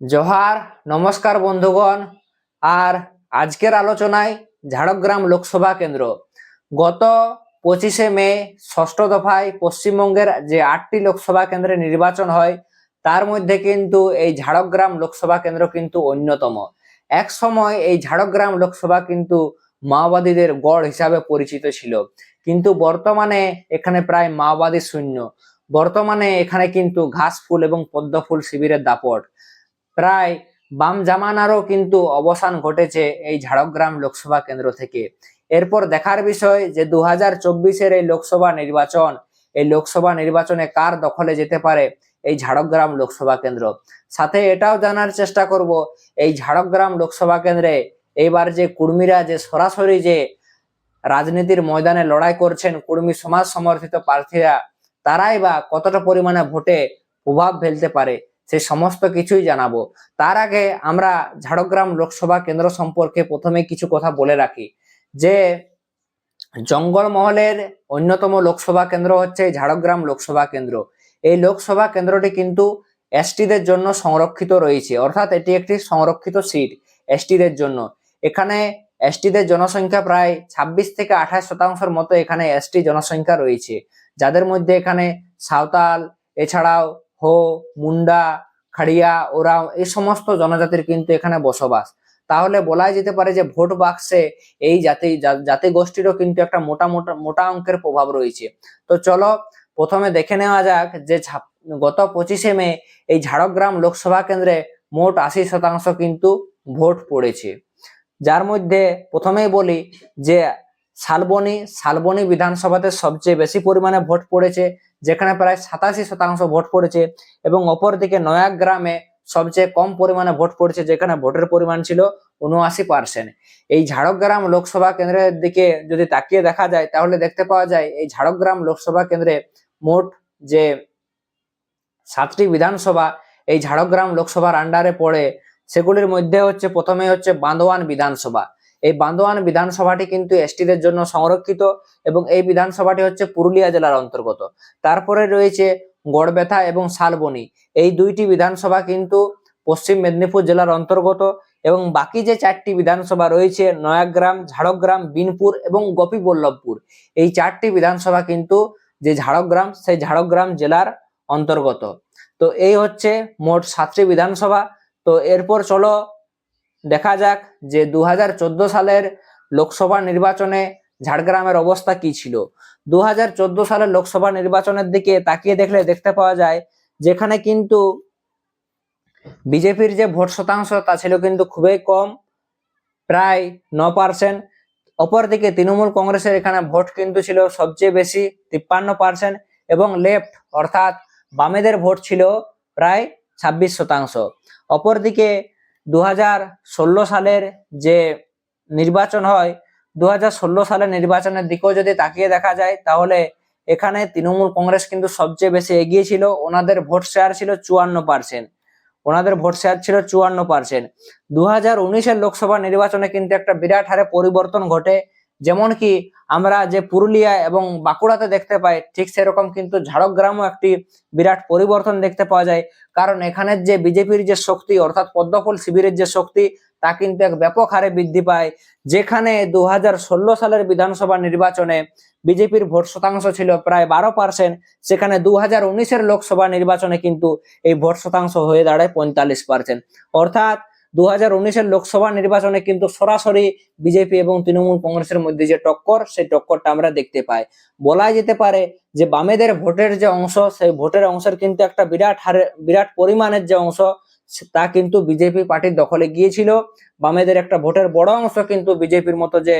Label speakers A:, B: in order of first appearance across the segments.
A: জোহার, নমস্কার বন্ধুগণ। আর আজকের আলোচনায় ঝাড়গ্রাম লোকসভা কেন্দ্র। গত পঁচিশে মে, ষষ্ঠ দফায় পশ্চিমবঙ্গের যে আটটি লোকসভা কেন্দ্রে নির্বাচন হয়, তার মধ্যে কিন্তু এই ঝাড়গ্রাম লোকসভা কেন্দ্র কিন্তু অন্যতম। এক সময় এই ঝাড়গ্রাম লোকসভা কিন্তু মাওবাদীদের গড় হিসাবে পরিচিত ছিল। কিন্তু বর্তমানে এখানে প্রায় মাওবাদী শূন্য। বর্তমানে এখানে কিন্তু ঘাস ফুল এবং পদ্ম ফুল শিবিরের দাপট। প্রায় বাম জামানারও কিন্তু অবসান ঘটেছে এই ঝাড়গ্রাম লোকসভা কেন্দ্র থেকে। এরপর দেখার বিষয় যে দু হাজার চব্বিশের এই লোকসভা নির্বাচন, এই লোকসভা নির্বাচনে কার দখলে যেতে পারে এই ঝাড়গ্রাম লোকসভা কেন্দ্র? সাথে এটাও জানার চেষ্টা করব, এই ঝাড়গ্রাম লোকসভা কেন্দ্রে এইবার যে কুর্মীরা যে সরাসরি যে রাজনীতির ময়দানে লড়াই করছেন কুর্মী সমাজ সমর্থিত প্রার্থীরা, তারাই বা কতটা পরিমাণে ভোটে প্রভাব ফেলতে পারে? সে সমস্ত কিছুই জানাব। তার আগে আমরা ঝাড়গ্রাম লোকসভা কেন্দ্র সম্পর্কে প্রথমে কিছু কথা বলে রাখি। যে জঙ্গলমহলের অন্যতম লোকসভা কেন্দ্র হচ্ছে ঝাড়গ্রাম লোকসভা কেন্দ্র। এই লোকসভা কেন্দ্রটি কিন্তু এসটিদের জন্য সংরক্ষিত রয়েছে। অর্থাৎ এটি একটি সংরক্ষিত সিট এসটিদের জন্য। এখানে এসটিদের জনসংখ্যা প্রায় ছাব্বিশ থেকে আঠাশ শতাংশের মতো এখানে এসটি জনসংখ্যা রয়েছে। যাদের মধ্যে এখানে সাঁওতাল, এছাড়াও হো, মুন্ডা, খাড়িয়া ওরাও এই সমস্ত জনজাতির কিন্তু এখানে বসবাস। তাহলে বলাই যেতে পারে যে ভোট বাক্সে এই জাতি জাতি গোষ্ঠীরও কিন্তু একটা মোটা মোটা মোটা অঙ্কের প্রভাব রয়েছে। তো চলো, প্রথমে দেখে নেওয়া যাক যে গত পঁচিশে মে এই ঝাড়গ্রাম লোকসভা কেন্দ্রে মোট আশি শতাংশ কিন্তু ভোট পড়েছে। যার মধ্যে প্রথমেই বলি যে শালবনি শালবনি বিধানসভাতে সবচেয়ে বেশি পরিমাণে ভোট পড়েছে যেখানে প্রায় সাতাশি শতাংশ ভোট পড়েছে এবং অপরদিকে নয়াগ গ্রামে সবচেয়ে কম পরিমাণে ভোট পড়েছে, যেখানে ভোটের পরিমাণ ছিল উনআশি পার্সেন্ট এই ঝাড়গ্রাম লোকসভা কেন্দ্রের দিকে যদি তাকিয়ে দেখা যায়, তাহলে দেখতে পাওয়া যায় এই ঝাড়গ্রাম লোকসভা কেন্দ্রে মোট যে সাতটি বিধানসভা এই ঝাড়গ্রাম লোকসভার আন্ডারে পড়ে, সেগুলির মধ্যে হচ্ছে প্রথমে হচ্ছে বান্দোয়ান বিধানসভা। এই বান্দোয়ান বিধানসভাটি কিন্তু এসটিদের জন্য সংরক্ষিত এবং এই বিধানসভাটি হচ্ছে পুরুলিয়া জেলার অন্তর্গত। তারপরে রয়েছে গড়বেথা এবং শালবনি। এই দুইটি বিধানসভা কিন্তু পশ্চিম মেদিনীপুর জেলার অন্তর্গত এবং বাকি যে চারটি বিধানসভা রয়েছে নয়াগ্রাম, ঝাড়গ্রাম, বিনপুর এবং গোপীবল্লভপুর। এই চারটি বিধানসভা কিন্তু যে ঝাড়গ্রাম, সেই ঝাড়গ্রাম জেলার অন্তর্গত। তো এই হচ্ছে মোট সাতটি বিধানসভা। তো এরপর চলো দেখা যাক যে দু হাজার চোদ্দ সালের লোকসভা নির্বাচনে ঝাড়গ্রামের অবস্থা কি ছিল। দু হাজার চোদ্দ সালের লোকসভা নির্বাচনের দিকে তাকিয়ে দেখলে দেখতে পাওয়া যায়, যেখানে কিন্তু বিজেপির যে ভোট শতাংশ তা ছিল কিন্তু খুবই কম, প্রায় ন পার্সেন্ট অপরদিকে তৃণমূল কংগ্রেসের এখানে ভোট কিন্তু ছিল সবচেয়ে বেশি, তিপ্পান্ন পার্সেন্ট এবং লেফট অর্থাৎ বামেদের ভোট ছিল প্রায় ছাব্বিশ শতাংশ। অপরদিকে দু সালের যে নির্বাচন হয় দু হাজার ষোলো সালের নির্বাচনের দিকেও যদি তাকিয়ে দেখা যায়, তাহলে এখানে তৃণমূল কংগ্রেস কিন্তু সবচেয়ে বেশি এগিয়ে ছিল। ওনাদের ভোট শেয়ার ছিল চুয়ান্ন পার্সেন্ট। ওনাদের ভোট শেয়ার ছিল চুয়ান্ন পার্সেন্ট। দু হাজার লোকসভা নির্বাচনে কিন্তু একটা বিরাট হারে পরিবর্তন ঘটে। যেমন কি আমরা যে পুরুলিয়া এবং বাঁকুড়াতে দেখতে পাই, ঠিক সেরকম কিন্তু ঝাড়গ্রামও একটি বিরাট পরিবর্তন দেখতে পাওয়া যায়। কারণ এখানের যে বিজেপির যে শক্তি, অর্থাৎ পদ্মফুল শিবিরের যে শক্তি, তা কিন্তু এক ব্যাপক হারে বৃদ্ধি পায়। যেখানে দু হাজার ষোলো সালের বিধানসভা নির্বাচনে বিজেপির ভোট শতাংশ ছিল প্রায় বারো পার্সেন্ট, সেখানে দু হাজার লোকসভা নির্বাচনে কিন্তু এই ভোট শতাংশ হয়ে দাঁড়ায় পঁয়তাল্লিশ পার্সেন্ট। অর্থাৎ দু হাজার উনিশের লোকসভা নির্বাচনে কিন্তু সরাসরি বিজেপি এবং তৃণমূল কংগ্রেসের মধ্যে যে টক্কর, সেই টক্করটা আমরা দেখতে পাই। বলা যেতে পারে যে বামেদের ভোটের যে অংশ, সেই ভোটের অংশের কিন্তু একটা বিরাট হারে, বিরাট পরিমাণের যে অংশ তা কিন্তু বিজেপি পার্টির দখলে গিয়েছিল। বামেদের একটা ভোটের বড় অংশ কিন্তু বিজেপির মতো যে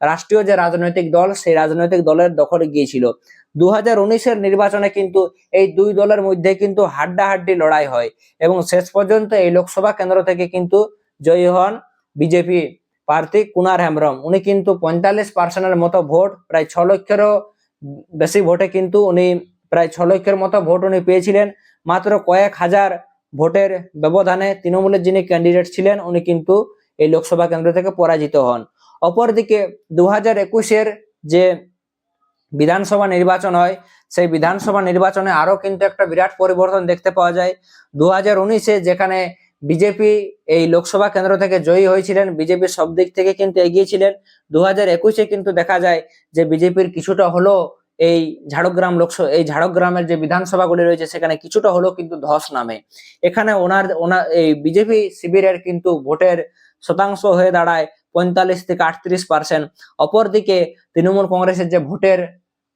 A: রাষ্ট্রীয় যে রাজনৈতিক দল, সেই রাজনৈতিক দলের দখলে গিয়েছিল। দু হাজার নির্বাচনে কিন্তু এই দুই দলের মধ্যে কিন্তু হাড্ডাহাড্ডি লড়াই হয় এবং শেষ পর্যন্ত এই লোকসভা কেন্দ্র থেকে কিন্তু জয়ী হন বিজেপি প্রার্থী কুনার হেমব্রম। উনি কিন্তু পঁয়তাল্লিশ পার্সেন্টের মতো ভোট, প্রায় ছ লক্ষেরও বেশি ভোটে কিন্তু উনি প্রায় ছ লক্ষের মতো ভোট উনি পেয়েছিলেন। মাত্র কয়েক হাজার ভোটের ব্যবধানে তৃণমূলের যিনি ক্যান্ডিডেট ছিলেন, উনি কিন্তু এই লোকসভা কেন্দ্র থেকে পরাজিত হন। অপরদিকে দু হাজার একুশের যে বিধানসভা নির্বাচন হয়, সেই বিধানসভা নির্বাচনে আরও কিন্তু একটা বিরাট পরিবর্তন দেখতে পাওয়া যায়। দু হাজার যেখানে বিজেপি এই লোকসভা কেন্দ্র থেকে জয়ী হয়েছিলেন বিজেপি সব দিক থেকে কিন্তু এগিয়েছিলেন। দু হাজার একুশে কিন্তু দেখা যায় যে বিজেপির কিছুটা হলো এই ঝাড়গ্রাম লোকসভা এই ঝাড়গ্রামের যে বিধানসভাগুলি রয়েছে, সেখানে কিছুটা হলো কিন্তু ধস নামে। এখানে ওনার ওনার এই বিজেপি শিবিরের কিন্তু ভোটের শতাংশ হয়ে দাঁড়ায়। পঁয়তাল্লিশ থেকে আটত্রিশ পার্সেন্ট অপরদিকে তৃণমূল কংগ্রেসের যে ভোটের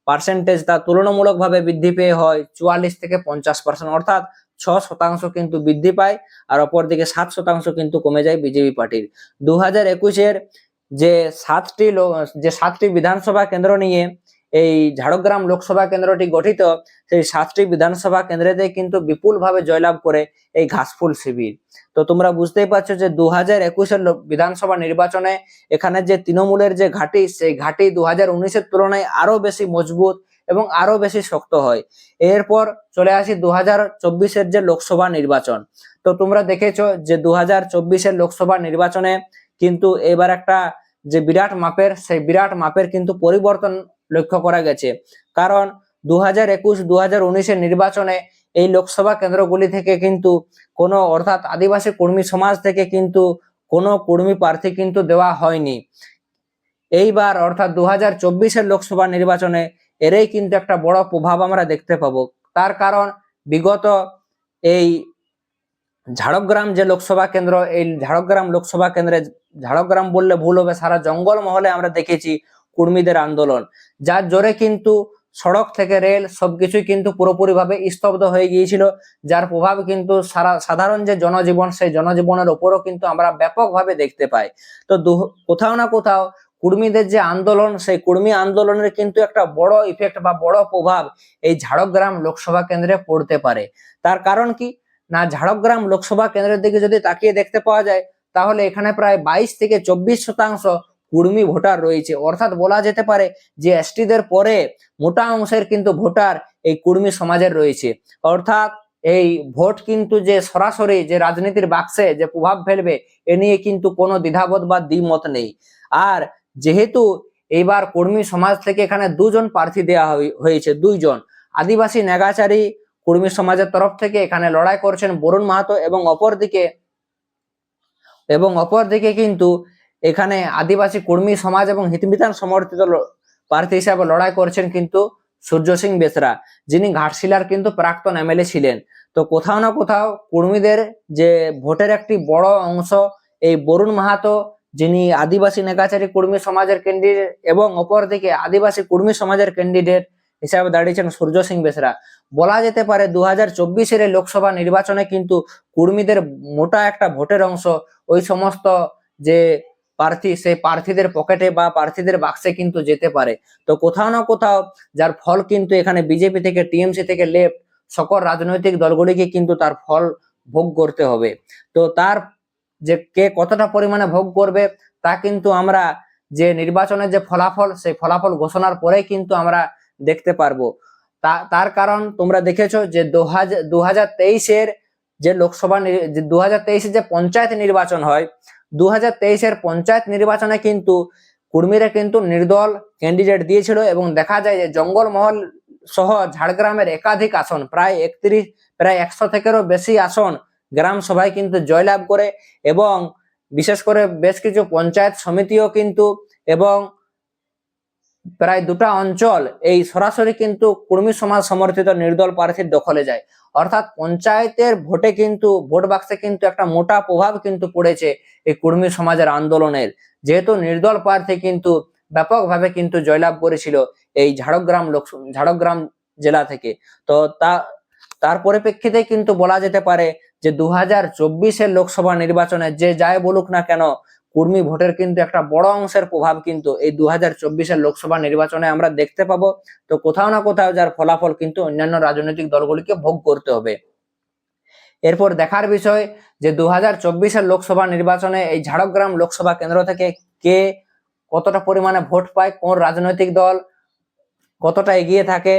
A: পার্সেন্টেজ তা তুলনামূলকভাবে বৃদ্ধি পেয়ে হয় চুয়াল্লিশ থেকে পঞ্চাশ পার্সেন্ট অর্থাৎ ছ শতাংশ কিন্তু বৃদ্ধি পায় আর অপরদিকে সাত শতাংশ কিন্তু কমে যায় বিজেপি পার্টির। দু হাজার একুশের যে সাতটি যে সাতটি বিধানসভা কেন্দ্র নিয়ে এই ঝাড়গ্রাম লোকসভা কেন্দ্রটি গঠিত, সেই সাতটি বিধানসভা কেন্দ্রেতে কিন্তু বিপুলভাবে জয়লাভ করে এই ঘাসফুল শিবির। তো তোমরা বুঝতেই পারছ যে দু হাজার একুশের বিধানসভা নির্বাচনে এখানে যে তৃণমূলের যে ঘাঁটি, সেই ঘাঁটি দু হাজার উনিশের তুলনায় আরও বেশি মজবুত এবং আরও বেশি শক্ত হয়। এরপর চলে আসি দু হাজার চব্বিশের যে লোকসভা নির্বাচন। তো তোমরা দেখেছ যে দু হাজার চব্বিশের লোকসভা নির্বাচনে কিন্তু এবার একটা যে বিরাট মাপের, সেই বিরাট মাপের কিন্তু পরিবর্তন লক্ষ্য করা গেছে। কারণ দু হাজার একুশ দু হাজার উনিশের নির্বাচনে এই লোকসভা কেন্দ্রগুলি থেকে কিন্তু কোনো, অর্থাৎ আদিবাসী কর্মী সমাজ থেকে কিন্তু কোনো কর্মী প্রার্থী কিন্তু দেওয়া হয়নি। এইবার, অর্থাৎ দু হাজার চব্বিশের লোকসভা নির্বাচনে এরই কিন্তু একটা বড় প্রভাব আমরা দেখতে পাবো। তার কারণ, বিগত এই ঝাড়গ্রাম যে লোকসভা কেন্দ্র, এই ঝাড়গ্রাম লোকসভা কেন্দ্রে, ঝাড়গ্রাম বললে ভুল হবে, সারা জঙ্গল মহলে আমরা দেখেছি কর্মীদের আন্দোলন। যার জোরে কিন্তু সড়ক থেকে রেল সবকিছুই কিন্তু পুরোপুরিভাবে স্তব্ধ হয়ে গিয়েছিল, যার প্রভাব কিন্তু সারা সাধারণ যে জনজীবন, সেই জনজীবনের উপরও কিন্তু আমরা ব্যাপকভাবে দেখতে পাই। তো কোথাও না কোথাও কুর্মীদের যে আন্দোলন, সেই কুর্মী আন্দোলনের কিন্তু একটা বড় ইফেক্ট বা বড় প্রভাব এই ঝাড়গ্রাম লোকসভা কেন্দ্রে পড়তে পারে। তার কারণ কি? না, ঝাড়গ্রাম লোকসভা কেন্দ্রের দিকে যদি তাকিয়ে দেখতে পাওয়া যায়, তাহলে এখানে প্রায় বাইশ থেকে চব্বিশ শতাংশ কুর্মী ভোটার রয়েছে। অর্থাৎ বলা যেতে পারে যে এসটিদের পরে মোটা অংশের কিন্তু ভোটার এই কুর্মী সমাজের রয়েছে। অর্থাৎ এই ভোট কিন্তু যে সরাসরি যে রাজনীতির বাক্সে যে প্রভাব ফেলবে, এ নিয়ে কিন্তু কোনো দ্বিধাবোধ বা দ্বিমত নেই। আর যেহেতু এইবার কর্মী সমাজ থেকে এখানে দুজন প্রার্থী দেওয়া হয়ে- হয়েছে, দুইজন। আদিবাসী নেগাচারী কর্মী সমাজের তরফ থেকে এখানে লড়াই করছেন বরুণ মাহাতো এবং অপরদিকে এবং অপরদিকে কিন্তু এখানে আদিবাসী কর্মী সমাজ এবং হিতবিধান সমর্থিত প্রার্থী হিসাবে লড়াই করছেন কিন্তু সূর্য সিং বেসরা, যিনি ঘাটশিলার কিন্তু প্রাক্তন এমএলএ ছিলেন। তো কোথাও না কোথাও কর্মীদের যে ভোটের একটি বড় অংশ, এই বরুণ মাহাতো, যিনি আদিবাসী নেকাচারী কর্মী সমাজের ক্যান্ডিডেট এবং অপরদিকে আদিবাসী কর্মী সমাজের ক্যান্ডিডেট হিসাবে দাঁড়িয়েছেন সূর্য সিং বেসরা। বলা যেতে পারে দু হাজার চব্বিশের লোকসভা নির্বাচনে কিন্তু কর্মীদের মোটা একটা ভোটের অংশ। ওই সমস্ত যে প্রার্থী সেই প্রার্থীদের পকেটে বা প্রার্থীদের বাক্সে কিন্তু যেতে পারে। তো কোথাও না কোথাও যার ফল কিন্তু এখানে বিজেপি থেকে টিএমসি থেকে লেফট সকল রাজনৈতিক দলগুলিকে কিন্তু তার ফল ভোগ করতে হবে। তো তার যে কে কতটা পরিমাণে ভোগ করবে, তা কিন্তু আমরা যে নির্বাচনের যে ফলাফল, সেই ফলাফল ঘোষণার পরেই কিন্তু আমরা দেখতে পারব। তার কারণ তোমরা দেখেছ যে দু হাজার তেইশের যে লোকসভা দু হাজার তেইশে যে পঞ্চায়েত নির্বাচন হয় দু হাজার তেইশের পঞ্চায়েত নির্বাচনে কিন্তু কুর্মীরা কিন্তু নির্দল ক্যান্ডিডেট দিয়েছিল এবং দেখা যায় যে জঙ্গলমহল সহ ঝাড়গ্রামের একাধিক আসন, প্রায় একত্রিশ, প্রায় একশো থেকেরও বেশি আসন গ্রাম সভায় কিন্তু জয়লাভ করে এবং বিশেষ করে বেশ কিছু পঞ্চায়েত সমিতিও কিন্তু এবং প্রায় দুটা অঞ্চল এই সরাসরি কিন্তু কর্মী সমাজ সমর্থিত নির্দল প্রার্থীর দখলে যায়। অর্থাৎ পঞ্চায়েতের ভোটে কিন্তু, ভোট বাক্সে কিন্তু একটা মোটা প্রভাব কিন্তু পড়েছে এই কর্মী সমাজের আন্দোলনের। যেহেতু নির্দল প্রার্থী কিন্তু ব্যাপকভাবে কিন্তু জয়লাভ করেছিল এই ঝাড়গ্রাম লোক, ঝাড়গ্রাম জেলা থেকে। তো তা, তার পরিপ্রেক্ষিতে কিন্তু বলা যেতে পারে যে দু হাজার চব্বিশের লোকসভা নির্বাচনে যে যাই বলুক না কেন কর্মী ভোটের কিন্তু একটা বড় অংশের প্রভাব কিন্তু এই দু হাজার লোকসভা নির্বাচনে আমরা দেখতে পাবো। তো কোথাও না কোথাও যার ফলাফল কিন্তু অন্যান্য রাজনৈতিক দলগুলিকে ভোগ করতে হবে। এরপর দেখার বিষয় যে দু হাজার লোকসভা নির্বাচনে এই ঝাড়গ্রাম লোকসভা কেন্দ্র থেকে কে কতটা পরিমাণে ভোট পায়, কোন রাজনৈতিক দল কতটা এগিয়ে থাকে,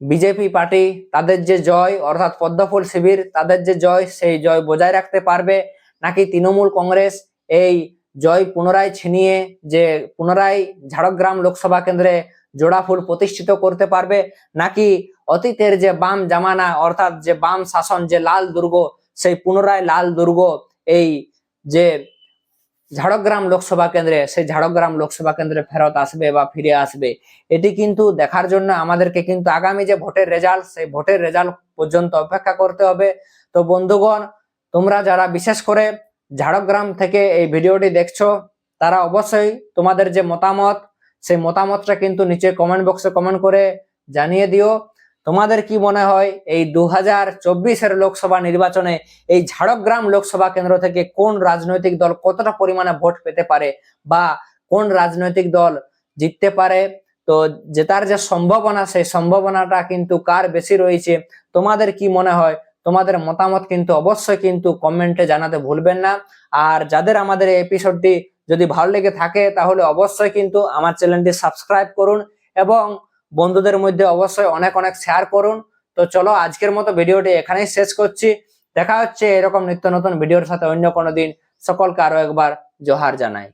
A: বিজেপি পার্টি তাদের যে জয়, অর্থাৎ পদ্মফুল শিবির তাদের যে জয়, সেই জয় বজায় রাখতে পারবে নাকি তৃণমূল কংগ্রেস এই জয় পুনরায় ছিনিয়ে যে পুনরায় ঝাড়গ্রাম লোকসভা কেন্দ্রে জোড়া ফুল প্রতিষ্ঠিত করতে পারবে, নাকি অতীতের যে বাম জামানা অর্থাৎ যে বাম শাসন যে লাল দুর্গ, সেই পুনরায় লাল দুর্গ এই যে ঝাড়গ্রাম লোকসভা কেন্দ্রে, সেই ঝাড়গ্রাম লোকসভা কেন্দ্রে ফেরত আসবে বা ফিরে আসবে, এটি কিন্তু দেখার জন্য আমাদেরকে কিন্তু আগামী যে ভোটের রেজাল্ট, সেই ভোটের রেজাল্ট পর্যন্ত অপেক্ষা করতে হবে। তো বন্ধুগণ, তোমরা যারা বিশেষ করে ঝাড়গ্রাম থেকে এই ভিডিওটি দেখছ, তারা অবশ্যই তোমাদের যে মতামত, সেই মতামতটা কিন্তু নিচে কমেন্ট বক্সে কমেন্ট করে জানিয়ে দিও। তোমাদের কি মনে হয়, এই দু হাজার চব্বিশের লোকসভা নির্বাচনে এই ঝাড়গ্রাম লোকসভা কেন্দ্র থেকে কোন রাজনৈতিক দল কতটা পরিমাণে ভোট পেতে পারে বা কোন রাজনৈতিক দল জিততে পারে? তো জেতার যে সম্ভাবনা, সেই সম্ভাবনাটা কিন্তু কার বেশি রয়েছে? তোমাদের কি মনে হয়? তোমাদের মতামত কিন্তু অবশ্যই কিন্তু কমেন্টে জানাতে ভুলবেন না। আর যাদের আমাদের এই এপিসোডটি যদি ভালো লেগে থাকে, তাহলে অবশ্যই কিন্তু আমার চ্যানেলটি সাবস্ক্রাইব করুন এবং বন্ধুদের মধ্যে অবশ্যই অনেক অনেক শেয়ার করুন। তো চলো, আজকের মতো ভিডিওটি এখানেই শেষ করছি। দেখা হচ্ছে এরকম নিত্য নতুন ভিডিওর সাথে অন্য কোনো দিন। সকলকে আরও একবার জোহার জানাই।